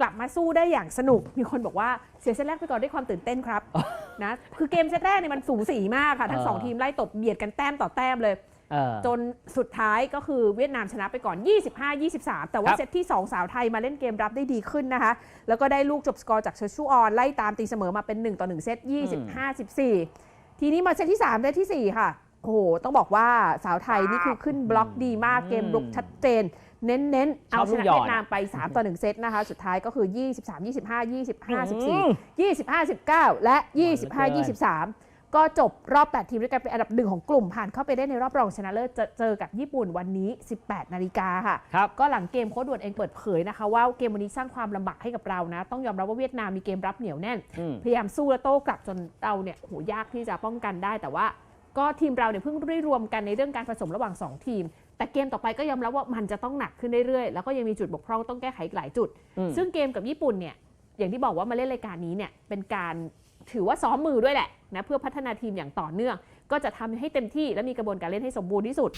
กลับมาสู้ได้อย่างสนุก มีคนบอกว่าเสียเซตแรกไปก่อนด้วยความตื่นเต้นครับนะคือเกมเซตแรกเนี่ยมันสูสีมากค่ะ ทั้งสองเออทีมไล่ตบเบียดกันแต้มต่อแต้มเลยเออจนสุดท้ายก็คือเวียดนามชนะไปก่อน 25-23 แต่ว่าครับเซตที่ 2 สาวไทยมาเล่นเกมรับได้ดีขึ้นนะคะ แล้วก็ได้ลูกจบสกอร์จากเชอร์ชูออนไล่ตามตีเสมอมาเป็น 1 ต่อ 1 เซต25-14 ทีนี้มาเซตที่ 3 เซตทีสี่4 ค่ะ โอ้โหต้องบอกว่าสาวไทยนี่คือขึ้นบล็อกดีมากเกมรุกชัดเจน เน้นๆ เอาชอบชลูกนะหยอดเวียดนามไป 3 ต่อ 1 เซตนะคะ สุดท้ายก็คือ 23 25 25 14 25 19 และ 25 23 ก็จบรอบ 8 ทีมด้วยกันเป็นอันดับหนึ่งของกลุ่มผ่านเข้าไปได้ในรอบรองชนะเลิศจะเจอกับญี่ปุ่นวันนี้ 18 นาฬิกาค่ะครับก็หลังเกมโค้ชด่วนเองเปิดเผยนะคะ ว่าเกมวันนี้สร้างความลำบากให้กับเรานะ ต้องยอมรับว่าเวียดนามมีเกมรับเหนียวแน่นอืมพยายามสู้และโต้กลับจนเราเนี่ยโหยากที่จะป้องกันได้แต่ว่า ก็ทีมเราเนี่ยเพิ่งได้รวมกันในเรื่องการผสมระหว่าง 2 ทีม แต่เกมต่อไปก็ยอมรับว่ามันจะต้องหนักขึ้นเรื่อยๆ แล้วก็ยังมีจุดบกพร่องต้องแก้ไขอีกหลายจุดอืมซึ่งเกมกับญี่ปุ่นเนี่ยอย่างที่บอกว่ามาเล่นรายการนี้เนี่ยเป็นการถือว่าซ้อมมือด้วยแหละนะเพื่อพัฒนาทีมอย่างต่อเนื่อง ก็จะทำให้เต็มที่และมีกระบวนการเล่นให้สมบูรณ์ที่สุด